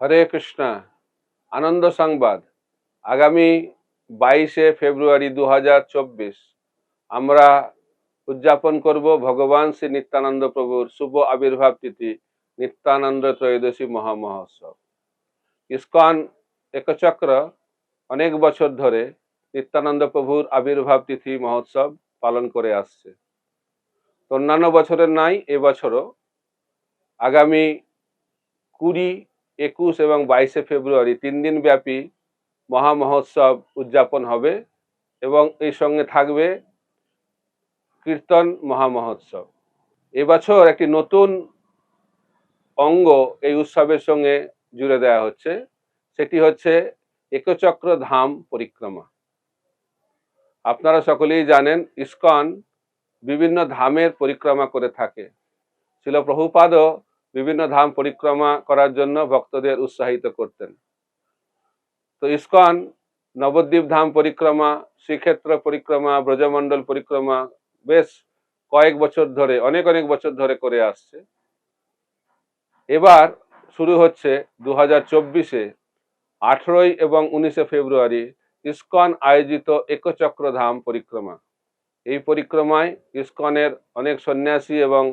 হরে কৃষ্ণ। আনন্দ সংবাদ। আগামী বাইশে ফেব্রুয়ারি দু হাজার চব্বিশ। আমরা উদযাপন করব ভগবান শ্রী নিত্যানন্দ প্রভুর শুভ আবির্ভাব তিথি, নিত্যানন্দ ত্রয়োদশী মহামহোৎসব। ইস্কন একচক্র অনেক বছর ধরে নিত্যানন্দ প্রভুর আবির্ভাব তিথি মহোৎসব পালন করে আসছে। অন্যান্য বছরের নাই এবছরও আগামী কুড়ি একুশ এবং বাইশে ফেব্রুয়ারি তিন দিন ব্যাপী মহা মহোৎসব উদযাপন হবে এবং এই সঙ্গে থাকবে কীর্তন মহা মহোৎসব। এবছর একটি নতুন অঙ্গ এই উৎসবের সঙ্গে জুড়ে দেওয়া হচ্ছে। সেটি হচ্ছে একচক্র ধাম পরিক্রমা। আপনারা সকলেই জানেন ইস্কন বিভিন্ন ধামের পরিক্রমা করে থাকে। ছিল প্রভুপাদও বিভিন্ন ধাম পরিক্রমা করার জন্য ভক্তদের উৎসাহিত করতেন। তো ইস্কন, নবদ্বীপ ধাম পরিক্রমা, শ্রীক্ষেত্র পরিক্রমা, ব্রজমণ্ডল পরিক্রমা বেশ কয়েক বছর ধরে, অনেক অনেক বছর ধরে করে আসছে। এবার শুরু হচ্ছে দু হাজার চব্বিশে আঠেরোই এবং উনিশে ফেব্রুয়ারি ইস্কন আয়োজিত একচক্র ধাম পরিক্রমা। এই পরিক্রমায় ইস্কনের অনেক সন্ন্যাসী এবং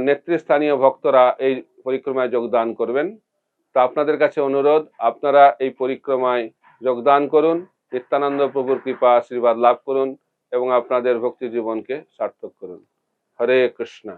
নেতৃস্থানীয় ভক্তরা এই পরিক্রমায় যোগদান করবেন। তা আপনাদের কাছে অনুরোধ, আপনারা এই পরিক্রমায় যোগদান করুন, নিত্যানন্দ প্রভুর কৃপা আশীর্বাদ লাভ করুন এবং আপনাদের ভক্তি জীবনকে সার্থক করুন। হরে কৃষ্ণ।